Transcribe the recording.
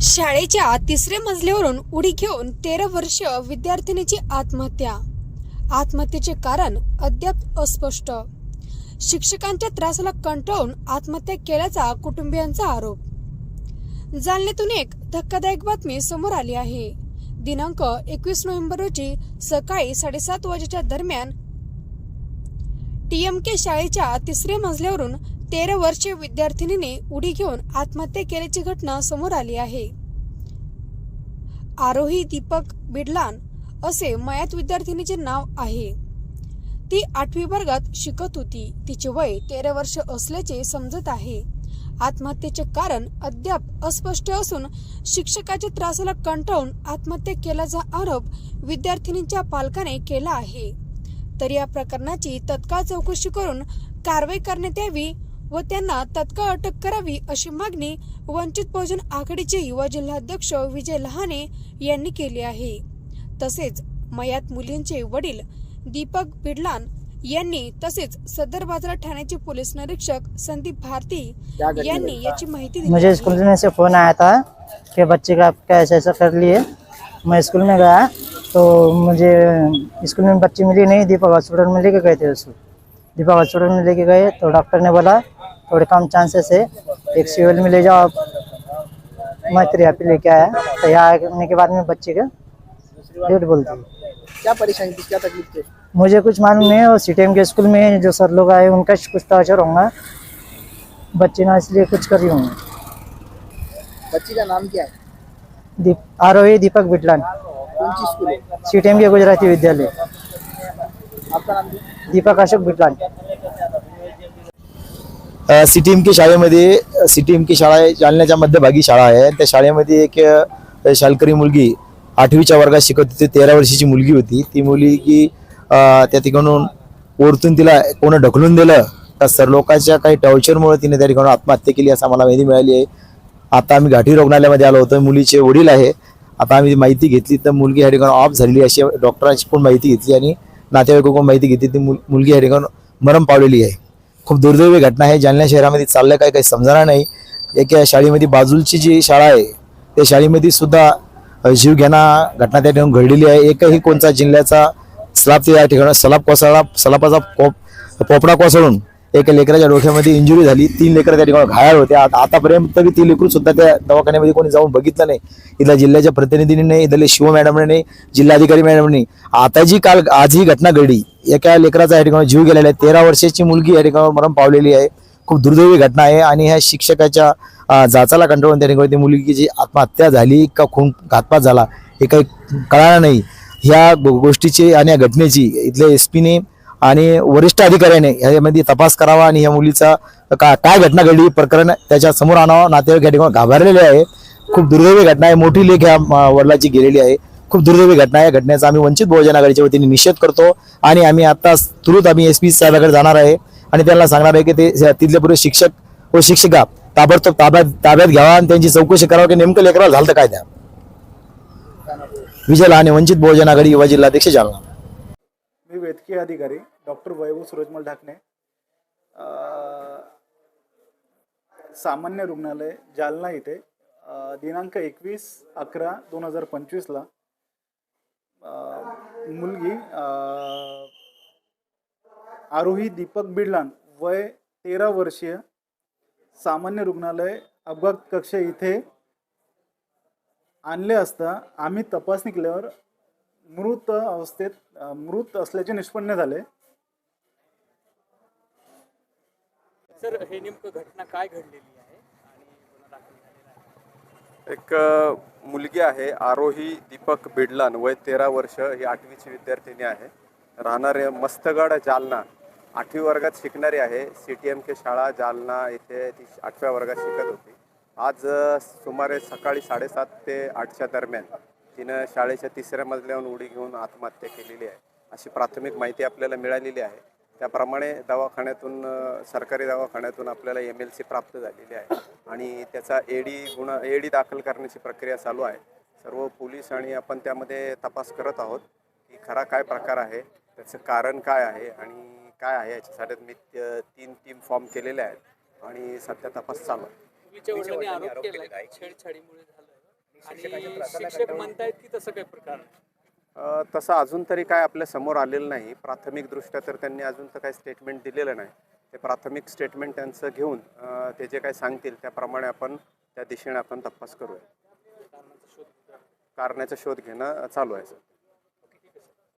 शाळेच्या तिसऱ्या मजल्यावरून उडी घेऊन तेरा वर्ष विद्यार्थिनीची आत्महत्या. आत्महत्येचे कारण अद्याप अस्पष्ट. शिक्षकांच्या त्रासाला कंटाळून आत्महत्या केल्याचा कुटुंबियांचा आरोप. जालन्यातून एक धक्कादायक बातमी समोर आली आहे. दिनांक एकवीस नोव्हेंबर रोजी सकाळी साडेसात वाजेच्या दरम्यान टीएमके शाळेच्या तिसऱ्या मजल्यावरून तेरा वर्षीय विद्यार्थिनीने उडी घेऊन आत्महत्या केल्याची घटना समोर आली आहे. आरोही दीपक बिडलान असे मयात विद्यार्थिनीचे नाव आहे. ती आठवी वर्गात शिकत होती. तिचे वय तेरा वर्ष असल्याचे समजत आहे. आत्महत्येचे कारण अद्याप अस्पष्ट असून शिक्षकाच्या त्रासाला कंटाळून आत्महत्या केल्याचा आरोप विद्यार्थिनीच्या पालकाने केला आहे. तर या प्रकरणाची तत्काळ चौकशी करून कारवाई करण्यात यावी व त्यांना तत्काळ अटक करावी अशी मागणी वंचित बहुजन आघाडीचे युवा जिल्हाध्यक्ष विजय लहाने यांनी केली आहे. तसेच मयात मुलींचे वडील दीपक बिडलान यांनी तसेच सदर बाजार ठाण्याचे पोलीस निरीक्षक संदीप भारती यांनी याची माहिती दिली मुझे आहे. स्कूल में से फ़ोन आया था कि बच्चे का आपका ऐसा ऐसा कर लिए। मैं स्कूल में गया तो मुझे स्कूल में बच्ची मिली नहीं दीपक हॉस्पिटल में लेके गए थे उसको दीपक हॉस्पिटल में लेके गए तो डॉक्टर ने बोला थोड़े कम चांसेस है। एक सिविल में ले जाओ आप मैं फिर यहाँ पे लेके आया। तो यहाँ आने के बाद में बच्चे का डेट बोलती है। क्या परेशानी थी? क्या तकलीफ़ थी? मुझे कुछ मालूम नहीं है और सी के स्कूल में जो सर लोग आए उनका कुछ टॉर्चर होगा। बच्चे ना इसलिए कुछ कर रही होंगे। बच्ची का नाम क्या है? दीप आरोही दीपक बिटलान। कौन सी स्कूल है? सीटीएम के गुजराती विद्यालय। आपका नाम दीपक अशोक बिटलान। सिटी एम के शाळेमध्ये सी टी एम की शाळा आहे जालन्याच्या मध्यभागी शाळा आहे. त्या शाळेमध्ये एक शालकरी मुलगी आठवीच्या वर्गात शिकत होती तेरा वर्षाची मुलगी होती. ती मुलगी त्या ठिकाणून ओरतून तिला कोणं ढकलून दिलं तर सर लोकांच्या काही टॉर्चरमुळे तिने त्या ठिकाणी आत्महत्या केली असं आम्हाला माहिती मिळाली आहे. आता आम्ही घाटी रुग्णालयामध्ये आलो होतो मुलीचे वडील आहे. आता आम्ही माहिती घेतली तर मुलगी या ठिकाणी ऑफ झालेली अशी डॉक्टरांची पण माहिती घेतली आणि नातेवाईकांकडून माहिती घेतली ती मुल- मुलगी या ठिकाणी मरण पावलेली आहे. खूप दुर्दैवी घटना आहे. जालना शहरामध्ये चाललं काय काही समजणार नाही. एका शाळेमध्ये बाजूची जी शाळा आहे त्या शाळेमध्ये सुद्धा अ, जीवघेणा घटना त्या ठिकाणी घडलेली आहे. एकही कोणता जिल्ह्याचा स्लाब त्या ठिकाणी सलाब कोसळला सलापाचा पोप पोपडा कोसळून एका लेकराच्या डोक्यामध्ये इंजुरी झाली. तीन लेकरं त्या ठिकाणी घायल होते. आता आतापर्यंत तरी ती लेकरू सुद्धा त्या दवाखान्यामध्ये कोणी जाऊन बघितलं नाही. इथल्या जिल्ह्याच्या प्रतिनिधींनी नाही इथले शिव मॅडमने नाही जिल्हाधिकारी मॅडमने आता जी काल आज ही घटना घडली. एका लेकराचा या ठिकाणी जीव गेलेला आहे. तेरा वर्षाची मुलगी या ठिकाणी मरण पावलेली आहे. खूप दुर्दैवी घटना आहे आणि ह्या शिक्षकाच्या जाचाला कंटाळून त्या ठिकाणी ती मुलगीची आत्महत्या झाली का खून घातपात झाला हे काही कळालं नाही. ह्या गो- गोष्टीची आणि या घटनेची इथल्या एस पीने आणि वरिष्ठ अधिकाऱ्याने ह्यामध्ये तपास करावा आणि या मुलीचा का काय घटना घडली प्रकरण त्याच्यासमोर आणावं. नातेवाईक या ठिकाणी घाबरलेले आहे. खूप दुर्दैवी घटना आहे. मोठी लेख ह्या वडिलाची गेलेली आहे. खूप दुर्दैवी घटना आहे. या घटनेचा आम्ही वंचित बहुजन आघाडीच्या वतीने निषेध करतो आणि आम्ही आता तुरंत आम्ही एस पी साहेबाकडे जाणार आहे. आणि त्यांना सांगणार आहे की ते तिथले पूर्व शिक्षक व शिक्षिका ताबडतोब ताब्यात ताब्यात घ्यावा आणि त्यांची चौकशी करावी की नेमकं लेकराला झालं तर काय द्या विजय लहाने वंचित बहुजन आघाडी युवा जिल्हाध्यक्ष जालना. मी वैद्यकीय अधिकारी डॉक्टर वैभव सूरजमल ढाकणे. सामान्य रुग्णालय जालना इथे दिनांक एकवीस अकरा दोन हजार पंचवीसला मुलगी आरोही दीपक बिडलान वय तेरा वर्षीय सामान्य रुग्णालय अपघात कक्ष इथे आणले असता आम्ही तपासणी केल्यावर मृत अवस्थेत मृत असल्याचे निष्पन्न झाले. सर हे नेमकं घटना काय घडलेली आहे? एक मुलगी आहे आरोही दीपक बिडलान वय तेरा वर्ष ही आठवीची विद्यार्थिनी आहे. राहणारे मस्तगड जालना. आठवी वर्गात शिकणारी आहे. सी टी एम के शाळा जालना येथे ती आठव्या वर्गात शिकत होती. आज सुमारे सकाळी साडेसात ते आठच्या दरम्यान तिनं शाळेच्या तिसऱ्या मजल्यावरून उडी घेऊन आत्महत्या केलेली आहे. अशी प्राथमिक माहिती आपल्याला मिळालेली आहे. त्याप्रमाणे दवाखान्यातून सरकारी दवाखान्यातून आपल्याला एम एल सी प्राप्त झालेली आहे. आणि त्याचा एडी गुन्हा एडी दाखल करण्याची प्रक्रिया चालू आहे. सर्व पोलीस आणि आपण त्यामध्ये तपास करत आहोत की खरा काय प्रकार आहे त्याचं कारण काय आहे आणि काय आहे याच्यासाठी मी तीन टीम फॉर्म केलेले आहेत. आणि सध्या तपास चालू आहे. आणि शिक्षक म्हणतायत की तसं काही प्रकार तसं अजून तरी काय आपल्यासमोर आलेलं नाही. प्राथमिक दृष्ट्या तर त्यांनी अजून तर काही स्टेटमेंट दिलेलं नाही. ते प्राथमिक स्टेटमेंट त्यांचं घेऊन ते जे काय सांगतील त्याप्रमाणे आपण त्या दिशेने आपण तपास करूया. कारणाचा शोध घेणं चालू आहे सर.